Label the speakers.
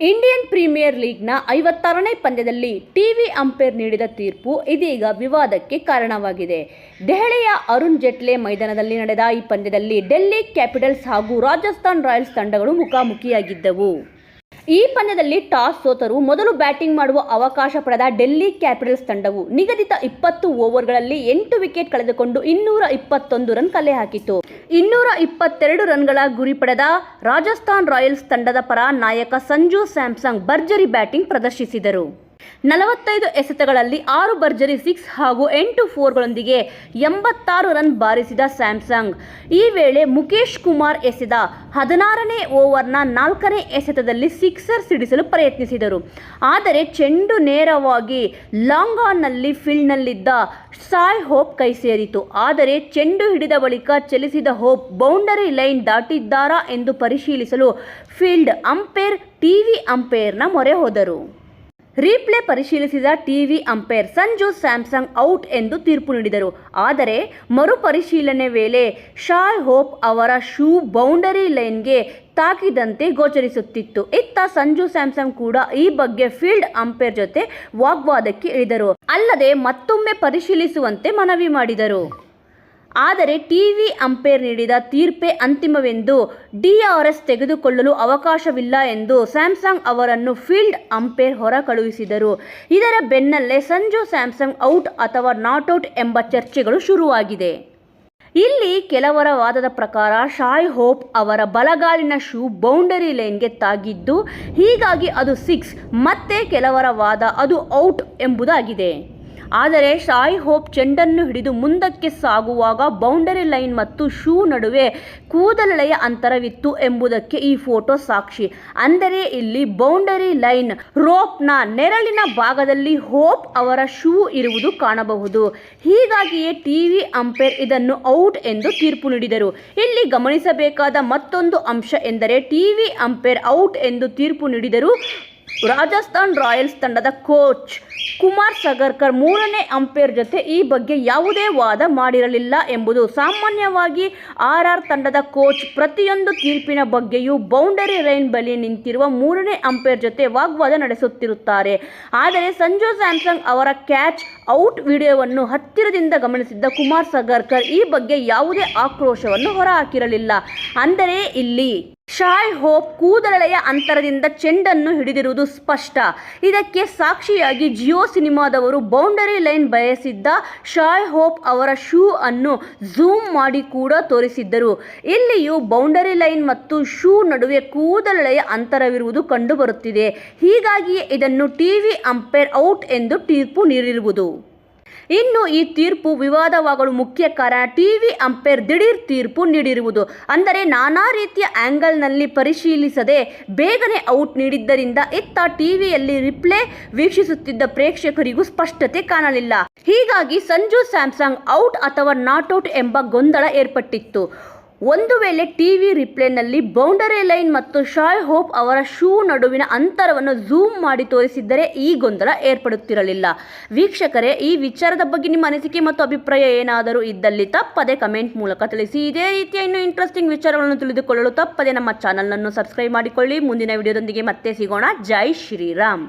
Speaker 1: Indian premier ಲೀಗ್ನ ಐವತ್ತಾರನೇ ಪಂದ್ಯದಲ್ಲಿ TV umpire ನೀಡಿದ ತೀರ್ಪು ಇದೀಗ ವಿವಾದಕ್ಕೆ ಕಾರಣವಾಗಿದೆ. ದೆಹಲಿಯ ಅರುಣ್ ಜೇಟ್ಲೆ ಮೈದಾನದಲ್ಲಿ ನಡೆದ ಈ ಪಂದ್ಯದಲ್ಲಿ ಡೆಲ್ಲಿ ಕ್ಯಾಪಿಟಲ್ಸ್ ಹಾಗೂ ರಾಜಸ್ಥಾನ್ ರಾಯಲ್ಸ್ ತಂಡಗಳು ಮುಖಾಮುಖಿಯಾಗಿದ್ದವು. ಈ ಪಂದ್ಯದಲ್ಲಿ ಟಾಸ್ ಸೋತರು ಮೊದಲು ಬ್ಯಾಟಿಂಗ್ ಮಾಡುವ ಅವಕಾಶ ಪಡೆದ ಡೆಲ್ಲಿ ಕ್ಯಾಪಿಟಲ್ಸ್ ತಂಡವು ನಿಗದಿತ ಇಪ್ಪತ್ತು ಓವರ್ಗಳಲ್ಲಿ ಎಂಟು ವಿಕೆಟ್ ಕಳೆದುಕೊಂಡು ಇನ್ನೂರ ಇಪ್ಪತ್ತೊಂದು ರನ್ ಕಲೆ ಹಾಕಿತು ಇನ್ನೂರ ಇಪ್ಪತ್ತೆರಡು ರನ್ಗಳ ಗುರಿ ಪಡೆದ ರಾಜಸ್ಥಾನ್ ರಾಯಲ್ಸ್ ತಂಡದ ಪರ ನಾಯಕ ಸಂಜು ಸ್ಯಾಮ್ಸಂಗ್ ಭರ್ಜರಿ ಬ್ಯಾಟಿಂಗ್ ಪ್ರದರ್ಶಿಸಿದರು. ನಲವತ್ತೈದು ಎಸೆತಗಳಲ್ಲಿ ಆರು ಭರ್ಜರಿ ಸಿಕ್ಸ್ ಹಾಗೂ ಎಂಟು ಫೋರ್ಗಳೊಂದಿಗೆ ಎಂಬತ್ತಾರು ರನ್ ಬಾರಿಸಿದ ಸ್ಯಾಮ್ಸಂಗ್. ಈ ವೇಳೆ ಮುಖೇಶ್ ಕುಮಾರ್ ಎಸೆದ ಹದಿನಾರನೇ ಓವರ್ನ ನಾಲ್ಕನೇ ಎಸೆತದಲ್ಲಿ ಸಿಕ್ಸರ್ ಸಿಡಿಸಲು ಪ್ರಯತ್ನಿಸಿದರು. ಆದರೆ ಚೆಂಡು ನೇರವಾಗಿ ಲಾಂಗ್ ಆನ್ನಲ್ಲಿ ಫೀಲ್ಡ್ನಲ್ಲಿದ್ದ ಸಾಯ್ ಹೋಪ್ ಕೈ ಸೇರಿತು. ಆದರೆ ಚೆಂಡು ಹಿಡಿದ ಬಳಿಕ ಚಲಿಸಿದ ಹೋಪ್ ಬೌಂಡರಿ ಲೈನ್ ದಾಟಿದ್ದಾರಾ ಎಂದು ಪರಿಶೀಲಿಸಲು ಫೀಲ್ಡ್ ಅಂಪೈರ್, ಟಿವಿ ಅಂಪೈರ್ನ ಮೊರೆ ಹೋದರು. ರೀಪ್ಲೇ ಪರಿಶೀಲಿಸಿದ TV umpire Sanju Samson out ಎಂದು ತೀರ್ಪು ನೀಡಿದರು. ಆದರೆ ಮರುಪರಿಶೀಲನೆ ವೇಳೆ ಶಾಯ್ ಹೋಪ್ ಅವರ ಶೂ ಬೌಂಡರಿ ಲೈನ್ಗೆ ತಾಕಿದಂತೆ ಗೋಚರಿಸುತ್ತಿತ್ತು. ಇತ್ತ ಸಂಜು ಸ್ಯಾಮ್ಸಂಗ್ ಕೂಡ ಈ ಬಗ್ಗೆ ಫೀಲ್ಡ್ ಅಂಪೈರ್ ಜೊತೆ ವಾಗ್ವಾದಕ್ಕೆ ಇಳಿದರು. ಅಲ್ಲದೆ ಮತ್ತೊಮ್ಮೆ ಪರಿಶೀಲಿಸುವಂತೆ ಮನವಿ ಮಾಡಿದರು. ಆದರೆ ಟಿವಿ ಅಂಪೈರ್ ನೀಡಿದ ತೀರ್ಪೇ ಅಂತಿಮವೆಂದು ಡಿಆರ್ಎಸ್ ತೆಗೆದುಕೊಳ್ಳಲು ಅವಕಾಶವಿಲ್ಲ ಎಂದು ಸ್ಯಾಮ್ಸಂಗ್ ಅವರನ್ನು ಫೀಲ್ಡ್ ಅಂಪೈರ್ ಹೊರ ಕಳುಹಿಸಿದರು ಇದರ ಬೆನ್ನಲ್ಲೇ ಸಂಜು ಸ್ಯಾಮ್ಸಂಗ್ ಔಟ್ ಅಥವಾ ನಾಟ್ಔಟ್ ಎಂಬ ಚರ್ಚೆಗಳು ಶುರುವಾಗಿದೆ. ಇಲ್ಲಿ ಕೆಲವರ ವಾದದ ಪ್ರಕಾರ ಶಾಯ್ ಹೋಪ್ ಅವರ ಬಲಗಾಲಿನ ಶೂ ಬೌಂಡರಿ ಲೈನ್ಗೆ ತಾಗಿದ್ದು, ಹೀಗಾಗಿ ಅದು ಸಿಕ್ಸ್, ಮತ್ತೆ ಕೆಲವರ ವಾದ ಅದು ಔಟ್ ಎಂಬುದಾಗಿದೆ. ಆದರೆ ಶಾಯ್ ಹೋಪ್ ಚೆಂಡನ್ನು ಹಿಡಿದು ಮುಂದಕ್ಕೆ ಸಾಗುವಾಗ ಬೌಂಡರಿ ಲೈನ್ ಮತ್ತು ಶೂ ನಡುವೆ ಕೂದಲೆಳೆಯ ಅಂತರವಿತ್ತು ಎಂಬುದಕ್ಕೆ ಈ ಫೋಟೋ ಸಾಕ್ಷಿ. ಅಂದರೆ ಇಲ್ಲಿ ಬೌಂಡರಿ ಲೈನ್ ರೋಪ್ನ ನೆರಳಿನ ಭಾಗದಲ್ಲಿ ಹೋಪ್ ಅವರ ಶೂ ಇರುವುದು ಕಾಣಬಹುದು. ಹೀಗಾಗಿಯೇ ಟಿವಿ ಅಂಪೈರ್ ಇದನ್ನು ಔಟ್ ಎಂದು ತೀರ್ಪು ನೀಡಿದರು. ಇಲ್ಲಿ ಗಮನಿಸಬೇಕಾದ ಮತ್ತೊಂದು ಅಂಶ ಎಂದರೆ ಟಿವಿ ಅಂಪೈರ್ ಔಟ್ ಎಂದು ತೀರ್ಪು ನೀಡಿದರು ರಾಜಸ್ಥಾನ್ ರಾಯಲ್ಸ್ ತಂಡದ ಕೋಚ್ ಕುಮಾರ್ ಸಗರ್ಕರ್ ಮೂರನೇ ಅಂಪೈರ್ ಜೊತೆ ಈ ಬಗ್ಗೆ ಯಾವುದೇ ವಾದ ಮಾಡಿರಲಿಲ್ಲ ಎಂಬುದು ಸಾಮಾನ್ಯವಾಗಿ ಆರ್ ಆರ್ ತಂಡದ ಕೋಚ್ ಪ್ರತಿಯೊಂದು ತೀರ್ಪಿನ ಬಗ್ಗೆಯೂ ಬೌಂಡರಿ ಲೈನ್ ಬಳಿ ನಿಂತಿರುವ ಮೂರನೇ ಅಂಪೈರ್ ಜೊತೆ ವಾಗ್ವಾದ ನಡೆಸುತ್ತಿರುತ್ತಾರೆ. ಆದರೆ ಸಂಜು ಸ್ಯಾಮ್ಸಂಗ್ ಅವರ ಕ್ಯಾಚ್ ಔಟ್ ವಿಡಿಯೋವನ್ನು ಹತ್ತಿರದಿಂದ ಗಮನಿಸಿದ್ದ ಕುಮಾರ್ ಸಗರ್ಕರ್ ಈ ಬಗ್ಗೆ ಯಾವುದೇ ಆಕ್ರೋಶವನ್ನು ಹೊರಹಾಕಿರಲಿಲ್ಲ. ಅಂದರೆ ಇಲ್ಲಿ ಶಾಯ್ ಹೋಪ್ ಕೂದಲೆಯ ಅಂತರದಿಂದ ಚೆಂಡನ್ನು ಹಿಡಿದಿರುವುದು ಸ್ಪಷ್ಟ. ಇದಕ್ಕೆ ಸಾಕ್ಷಿಯಾಗಿ ಜಿಯೋ ಸಿನಿಮಾದವರು ಬೌಂಡರಿ ಲೈನ್ ಬಯಸಿದ್ದ ಶಾಯ್ ಹೋಪ್ ಅವರ ಶೂ ಅನ್ನು ಝೂಮ್ ಮಾಡಿ ಕೂಡ ತೋರಿಸಿದ್ದರು. ಇಲ್ಲಿಯೂ ಬೌಂಡರಿ ಲೈನ್ ಮತ್ತು ಶೂ ನಡುವೆ ಕೂದಲೆಯ ಅಂತರವಿರುವುದು ಕಂಡುಬರುತ್ತಿದೆ. ಹೀಗಾಗಿಯೇ ಇದನ್ನು ಟಿವಿ ಅಂಪೈರ್ ಔಟ್ ಎಂದು ತೀರ್ಪು ನೀಡಿರುವುದು. ಇನ್ನು ಈ ತೀರ್ಪು ವಿವಾದವಾಗಲು ಮುಖ್ಯ ಕಾರಣ ಟಿವಿ ಅಂಪೈರ್ ದಿಢೀರ್ ತೀರ್ಪು ನೀಡಿರುವುದು. ಅಂದರೆ ನಾನಾ ರೀತಿಯ ಆಂಗಲ್ನಲ್ಲಿ ಪರಿಶೀಲಿಸದೆ ಬೇಗನೆ ಔಟ್ ನೀಡಿದ್ದರಿಂದ ಇತ್ತ ಟಿವಿಯಲ್ಲಿ ರಿಪ್ಲೇ ವೀಕ್ಷಿಸುತ್ತಿದ್ದ ಪ್ರೇಕ್ಷಕರಿಗೂ ಸ್ಪಷ್ಟತೆ ಕಾಣಲಿಲ್ಲ. ಹೀಗಾಗಿ ಸಂಜು ಸ್ಯಾಮ್ಸಂಗ್ ಔಟ್ ಅಥವಾ ನಾಟ್ ಔಟ್ ಎಂಬ ಗೊಂದಲ ಏರ್ಪಟ್ಟಿತ್ತು. ಒಂದು ವೇಳೆ ಟಿವಿ ರಿಪ್ಲೇನಲ್ಲಿ ಬೌಂಡರಿ ಲೈನ್ ಮತ್ತು ಶಾಯ್ ಹೋಪ್ ಅವರ ಶೂ ನಡುವಿನ ಅಂತರವನ್ನು ಝೂಮ್ ಮಾಡಿ ತೋರಿಸಿದ್ದರೆ ಈ ಗೊಂದಲ ಏರ್ಪಡುತ್ತಿರಲಿಲ್ಲ. ವೀಕ್ಷಕರೇ, ಈ ವಿಚಾರದ ಬಗ್ಗೆ ನಿಮ್ಮ ಅನಿಸಿಕೆ ಮತ್ತು ಅಭಿಪ್ರಾಯ ಏನಾದರೂ ಇದ್ದಲ್ಲಿ ತಪ್ಪದೆ ಕಮೆಂಟ್ ಮೂಲಕ ತಿಳಿಸಿ. ಇದೇ ರೀತಿಯ ಇನ್ನೂ ಇಂಟ್ರೆಸ್ಟಿಂಗ್ ವಿಚಾರಗಳನ್ನು ತಿಳಿದುಕೊಳ್ಳಲು ತಪ್ಪದೆ ನಮ್ಮ ಚಾನಲನ್ನು ಸಬ್ಸ್ಕ್ರೈಬ್ ಮಾಡಿಕೊಳ್ಳಿ. ಮುಂದಿನ ವಿಡಿಯೋದೊಂದಿಗೆ ಮತ್ತೆ ಸಿಗೋಣ. ಜೈ ಶ್ರೀರಾಮ್.